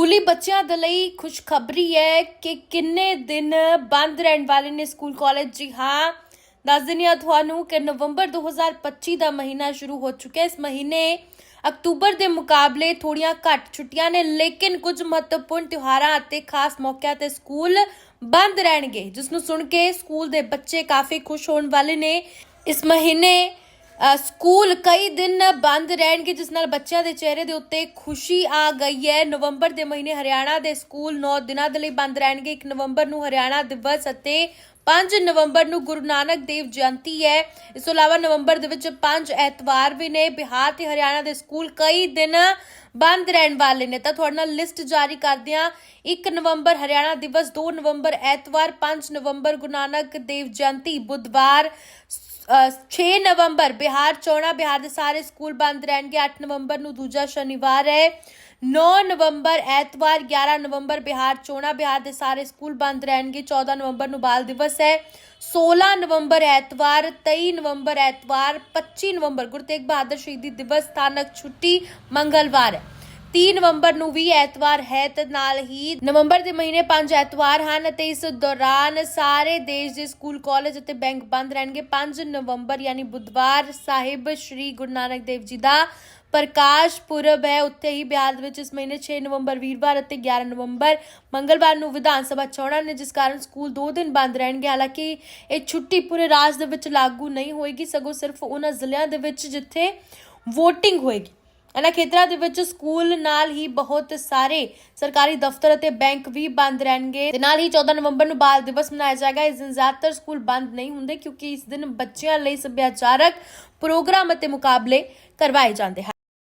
ਸਕੂਲੀ ਬੱਚਿਆਂ ਦੇ ਲਈ ਖੁਸ਼ਖਬਰੀ ਹੈ ਕਿ ਕਿੰਨੇ ਦਿਨ ਬੰਦ ਰਹਿਣ ਵਾਲੇ ਨੇ ਸਕੂਲ ਕਾਲਜ? ਜੀ ਹਾਂ, ਦੱਸ ਦਿੰਦੀ ਹਾਂ ਤੁਹਾਨੂੰ ਕਿ ਨਵੰਬਰ 2025 ਦਾ ਮਹੀਨਾ ਸ਼ੁਰੂ ਹੋ ਚੁੱਕਿਆ। ਇਸ ਮਹੀਨੇ ਅਕਤੂਬਰ ਦੇ ਮੁਕਾਬਲੇ ਥੋੜੀਆਂ ਘੱਟ ਛੁੱਟੀਆਂ ਨੇ, ਲੇਕਿਨ ਕੁਝ ਮਹੱਤਵਪੂਰਨ ਤਿਉਹਾਰਾਂ ਅਤੇ ਖਾਸ ਮੌਕਿਆਂ ਤੇ ਸਕੂਲ ਬੰਦ ਰਹਿਣਗੇ, ਜਿਸ ਨੂੰ ਸੁਣ ਕੇ ਸਕੂਲ ਦੇ ਬੱਚੇ ਕਾਫੀ ਖੁਸ਼ ਹੋਣ ਵਾਲੇ ਨੇ। ਇਸ ਮਹੀਨੇ ਸਕੂਲ ਕਈ ਦਿਨ ਬੰਦ ਰਹਿਣਗੇ, ਜਿਸ ਨਾਲ ਬੱਚਿਆਂ ਦੇ ਚਿਹਰੇ ਦੇ ਉੱਤੇ ਖੁਸ਼ੀ ਆ ਗਈ ਹੈ। ਨਵੰਬਰ ਦੇ ਮਹੀਨੇ ਹਰਿਆਣਾ ਦੇ ਸਕੂਲ 9 ਦਿਨਾਂ ਦੇ ਲਈ ਬੰਦ ਰਹਿਣਗੇ। 1 ਨਵੰਬਰ ਨੂੰ ਹਰਿਆਣਾ ਦਿਵਸ ਅਤੇ 5 ਨਵੰਬਰ ਨੂੰ ਗੁਰੂ ਨਾਨਕ ਦੇਵ ਜਯੰਤੀ ਹੈ। ਇਸ ਤੋਂ ਇਲਾਵਾ ਨਵੰਬਰ ਦੇ ਵਿੱਚ 5 ਐਤਵਾਰ ਵੀ ਨੇ। ਬਿਹਾਰ ਤੇ ਹਰਿਆਣਾ ਦੇ ਸਕੂਲ ਕਈ ਦਿਨ ਬੰਦ ਰਹਿਣ ਵਾਲੇ ਨੇ। ਤਾਂ ਤੁਹਾਡੇ ਨਾਲ ਲਿਸਟ ਜਾਰੀ ਕਰਦੇ ਹਾਂ। 1 ਨਵੰਬਰ ਹਰਿਆਣਾ ਦਿਵਸ 2 ਨਵੰਬਰ ਐਤਵਾਰ 5 ਨਵੰਬਰ ਗੁਰੂ ਨਾਨਕ ਦੇਵ ਜਯੰਤੀ। ਬੁੱਧਵਾਰ ਅ, 6 ਨਵੰਬਰ ਬਿਹਾਰ ਚੋਣਾ। ਬਿਹਾਰ ਦੇ ਸਾਰੇ ਸਕੂਲ ਬੰਦ ਰਹਿਣਗੇ। 8 ਨਵੰਬਰ ਨੂੰ ਦੂਜਾ ਸ਼ਨੀਵਾਰ ਹੈ। 9 ਨਵੰਬਰ, ਐਤਵਾਰ 11 ਨਵੰਬਰ, ਬਿਹਾਰ, ਚੋਣਾ, ਬਿਹਾਰ ਦੇ ਸਾਰੇ ਸਕੂਲ ਬੰਦ ਰਹਿਣਗੇ। 14 ਨਵੰਬਰ ਨੂੰ ਬਾਲ ਦਿਵਸ ਹੈ। 16 ਨਵੰਬਰ, ਐਤਵਾਰ 23 ਨਵੰਬਰ, ਐਤਵਾਰ 25 ਨਵੰਬਰ, ਗੁਰੂ ਤੇਗ ਬਹਾਦਰ ਸ਼ਹੀਦੀ ਦਿਵਸ ਸਥਾਨਕ ਛੁੱਟੀ ਮੰਗਲਵਾਰ ਹੈ। 3 ਨਵੰਬਰ ਨੂੰ ਵੀ ਐਤਵਾਰ ਹੈ ਤੇ ਨਾਲ ਹੀ ਨਵੰਬਰ ਦੇ ਮਹੀਨੇ 5 ਐਤਵਾਰ ਹਨ ਅਤੇ ਇਸ ਦੌਰਾਨ ਸਾਰੇ ਦੇਸ਼ ਦੇ ਸਕੂਲ, ਕਾਲਜ ਅਤੇ ਬੈਂਕ ਬੰਦ ਰਹਿਣਗੇ। 5 ਨਵੰਬਰ, ਯਾਨੀ ਬੁੱਧਵਾਰ ਸਾਹਿਬ, ਸ੍ਰੀ ਗੁਰੂ ਨਾਨਕ ਦੇਵ ਜੀ ਦਾ ਪ੍ਰਕਾਸ਼ ਪੁਰਬ ਹੈ। ਉੱਥੇ ਹੀ ਬਿਹਾਰ ਦੇ ਵਿੱਚ ਇਸ ਮਹੀਨੇ 6 ਨਵੰਬਰ ਵੀਰਵਾਰ ਅਤੇ 11 ਨਵੰਬਰ ਮੰਗਲਵਾਰ ਨੂੰ ਵਿਧਾਨ ਸਭਾ ਚੋਣਾਂ ਨੇ, ਜਿਸ ਕਾਰਨ ਸਕੂਲ 2 ਦਿਨ ਬੰਦ ਰਹਿਣਗੇ। ਹਾਲਾਂਕਿ ਇਹ ਛੁੱਟੀ ਪੂਰੇ ਰਾਜ ਦੇ ਵਿੱਚ ਲਾਗੂ ਨਹੀਂ ਹੋਏਗੀ, ਸਗੋਂ ਸਿਰਫ ਉਹਨਾਂ ਜ਼ਿਲ੍ਹਿਆਂ ਦੇ ਵਿੱਚ ਜਿੱਥੇ VOTING ਹੋਏਗੀ। ਇਹਨਾਂ ਖੇਤਰਾਂ ਦੇ ਵਿੱਚ ਸਕੂਲ ਨਾਲ ਹੀ ਬਹੁਤ ਸਾਰੇ ਸਰਕਾਰੀ ਦਫ਼ਤਰ ਅਤੇ ਬੈਂਕ ਵੀ ਬੰਦ ਰਹਿਣਗੇ। ਤੇ ਨਾਲ ਹੀ 14 ਨਵੰਬਰ ਨੂੰ ਬਾਲ ਦਿਵਸ ਮਨਾਇਆ ਜਾਏਗਾ। ਇਸ ਦਿਨ ਜ਼ਿਆਦਾਤਰ ਸਕੂਲ ਬੰਦ ਨਹੀਂ ਹੁੰਦੇ, ਕਿਉਂਕਿ ਇਸ ਦਿਨ ਬੱਚਿਆਂ ਲਈ ਸੱਭਿਆਚਾਰਕ ਪ੍ਰੋਗਰਾਮ ਅਤੇ ਮੁਕਾਬਲੇ ਕਰਵਾਏ ਜਾਂਦੇ ਹਨ।